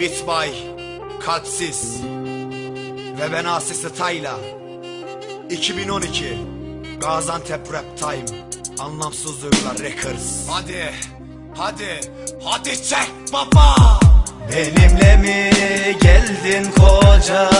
Bitbay, Kalpsiz ve ben Asisi Tayla 2012 Gaziantep Rap Time Anlamsız Duygular Records. Hadi, hadi, hadi çek baba. Benimle mi geldin koca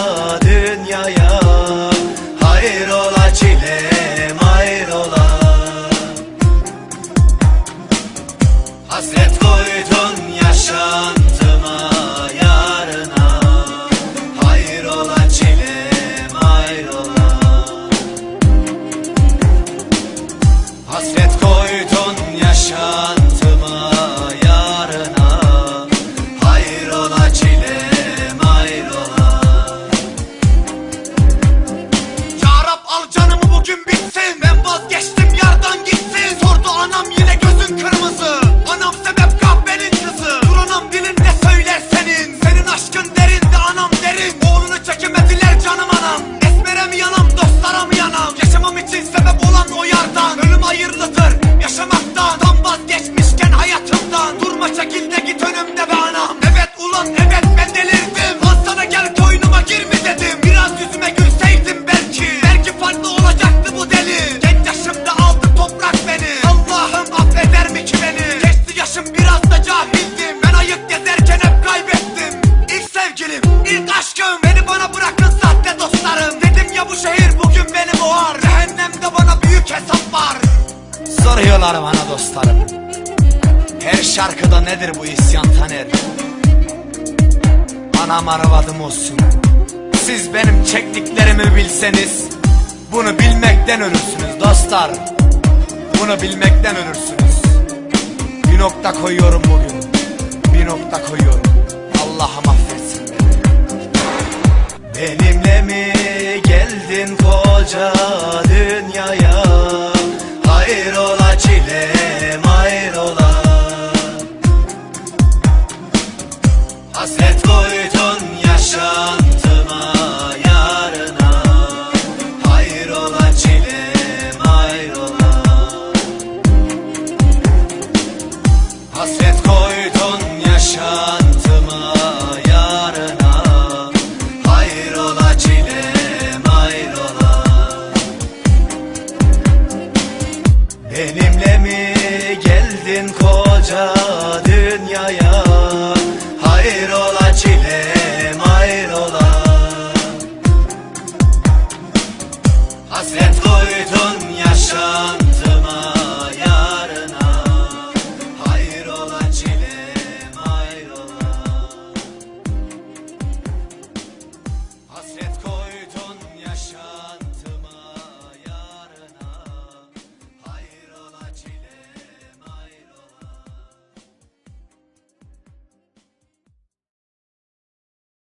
hayırlıdır. Yaşamaktan Tam vazgeçmişken hayatımdan Durma çekil de git önümde be anam. Evet ulan evet ben delirdim. Lan sana gel koynuma gir mi dedim. Biraz yüzüme gülseydin belki. Belki farklı olacaktı bu deli. Genç yaşımda aldı toprak beni. Allah'ım affeder mi ki beni? Geçti yaşım biraz da cahildim. Ben ayık gezerken hep kaybettim. İlk sevgilim, ilk aşkım Soruyorlar bana dostlarım. Her şarkıda nedir bu isyan taner? Anam arvadım olsun. Siz benim çektiklerimi bilseniz Bunu bilmekten ölürsünüz dostlar. Bunu bilmekten ölürsünüz. Bir nokta koyuyorum bugün. Bir nokta koyuyorum. Allah'ım affetsin beni. Benimle mi geldin koca Hasret koydun yaşantıma yarına. Hayrola çilem hayrola. Hasret koydun yaşantıma yarına. Hayrola çilem hayrola. Benimle mi geldin koca dünyaya? little